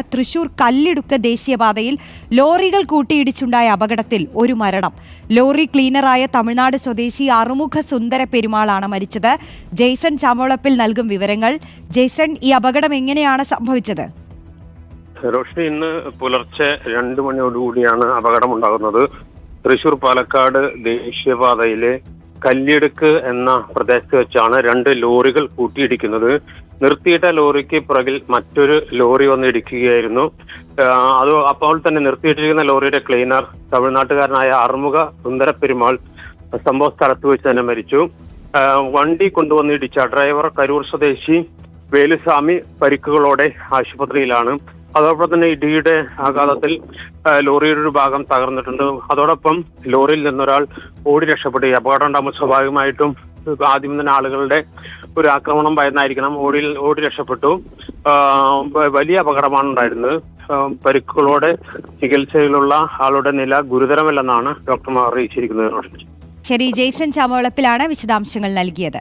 തൃശൂർ കല്ലിടുക്ക് ദേശീയപാതയിൽ ലോറികൾ കൂട്ടിയിടിച്ചുണ്ടായ അപകടത്തിൽ ഒരു മരണം. ലോറി ക്ലീനറായ തമിഴ്നാട് സ്വദേശി അറുമുഖ സുന്ദര പെരുമാളാണ് മരിച്ചത്. ജെയ്സൺ ചാമോളപ്പിൽ നൽകും വിവരങ്ങൾ. ജെയ്സൺ ഈ അപകടം എങ്ങനെയാണ് സംഭവിച്ചത്? റോഷിനി ഇന്ന് പുലർച്ചെ രണ്ടു മണിയോടുകൂടിയാണ് അപകടമുണ്ടാകുന്നത്. തൃശൂർ പാലക്കാട് ദേശീയപാതയിലെ കല്ലിടുക്ക് എന്ന പ്രദേശത്ത് വെച്ചാണ് രണ്ട് ലോറികൾ കൂട്ടിയിടിക്കുന്നത്. നിർത്തിയിട്ട ലോറിക്ക് പുറകിൽ മറ്റൊരു ലോറി വന്ന് ഇടിക്കുകയായിരുന്നു. അത് അപ്പോൾ തന്നെ നിർത്തിയിട്ടിരിക്കുന്ന ലോറിയുടെ ക്ലീനർ തമിഴ്നാട്ടുകാരനായ അറുമുഖ സുന്ദര പെരുമാൾ സംഭവ സ്ഥലത്ത് വെച്ച് തന്നെ മരിച്ചു. വണ്ടി കൊണ്ടുവന്ന് ഇടിച്ച ഡ്രൈവർ കരൂർ സ്വദേശി വേലുസ്വാമി പരിക്കുകളോടെ ആശുപത്രിയിലാണ്. അതോടൊപ്പം തന്നെ ഇടിയുടെ ആഘാതത്തിൽ ലോറിയുടെ ഒരു ഭാഗം തകർന്നിട്ടുണ്ട്. അതോടൊപ്പം ലോറിയിൽ നിന്നൊരാൾ ഓടി രക്ഷപ്പെട്ടു. അപകടം ഉണ്ടാകുമ്പോൾ സ്വാഭാവികമായിട്ടും ആദ്യം തന്നെ ആളുകളുടെ ഒരു ആക്രമണം ഭയന്നായിരിക്കണം. ഓടി ഓടി രക്ഷപ്പെട്ടു. വലിയ അപകടമാണ് ഉണ്ടായിരുന്നത്. പരിക്കുകളോടെ ചികിത്സയിലുള്ള ആളുടെ നില ഗുരുതരമല്ലെന്നാണ് ഡോക്ടർമാർ അറിയിച്ചിരിക്കുന്നത്. ശരി ജെയ്സൺ ചാമവളപ്പിലാണ് വിശദാംശങ്ങൾ നൽകിയത്.